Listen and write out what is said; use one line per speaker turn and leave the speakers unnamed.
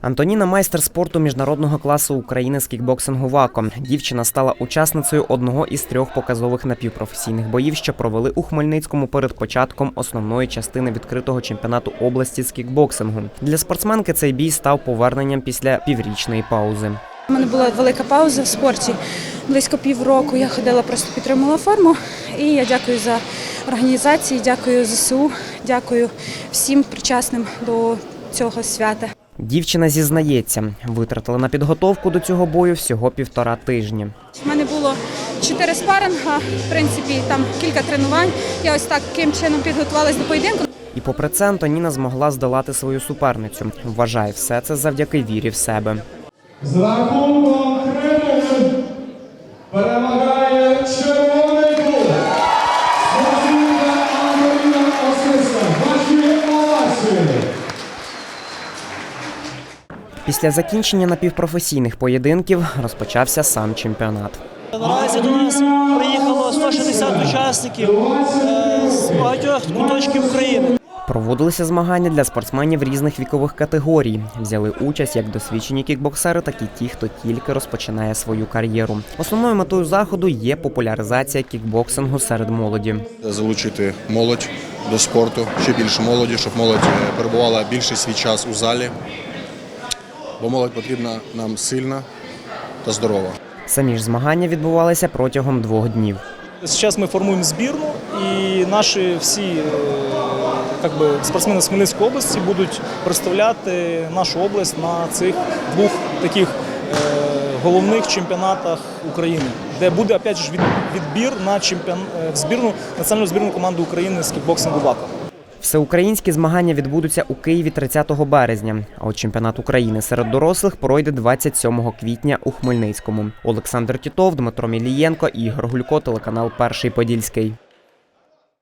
Антоніна майстер спорту міжнародного класу України з кікбоксингу ВАКО. Дівчина стала учасницею одного із трьох показових напівпрофесійних боїв, що провели у Хмельницькому перед початком основної частини відкритого чемпіонату області з кікбоксингу. Для спортсменки цей бій став поверненням після піврічної паузи.
У мене була велика пауза в спорті. Близько півроку я ходила, просто підтримувала форму. І я дякую за організації, дякую ЗСУ, дякую всім причасним до цього свята.
Дівчина зізнається, витратила на підготовку до цього бою всього півтора тижні.
У мене було чотири спаринга, в принципі, там кілька тренувань. Я ось таким чином підготувалась до поєдинку.
І попри це Антоніна змогла здолати свою суперницю. Вважає все це завдяки вірі в себе.
З рахунком
Після закінчення напівпрофесійних поєдинків розпочався сам чемпіонат.
Наразі до нас приїхало 160 учасників е, з багатьох куточків України.
Проводилися змагання для спортсменів різних вікових категорій. Взяли участь як досвідчені кікбоксери, так і ті, хто тільки розпочинає свою кар'єру. Основною метою заходу є популяризація кікбоксингу серед молоді.
залучити молодь до спорту, ще більше молоді, щоб молодь е, перебувала більше свій час у залі. Бо молодь потрібна нам сильна та здорова.
Самі ж змагання відбувалися протягом двох днів.
Зараз ми формуємо збірну, і наші всі е, як би, спортсмени з Хмельницької області будуть представляти нашу область на цих двох таких е, головних чемпіонатах України, де буде опять же, від- відбір на чемпіон... е, збірну національну збірну команду України з кікбоксингу ВАКа.
Всеукраїнські змагання відбудуться у Києві 30 березня. А от чемпіонат України серед дорослих пройде 27 квітня у Хмельницькому. Олександр Тітов, Дмитро Мілієнко, Ігор Гулько, телеканал Перший Подільський.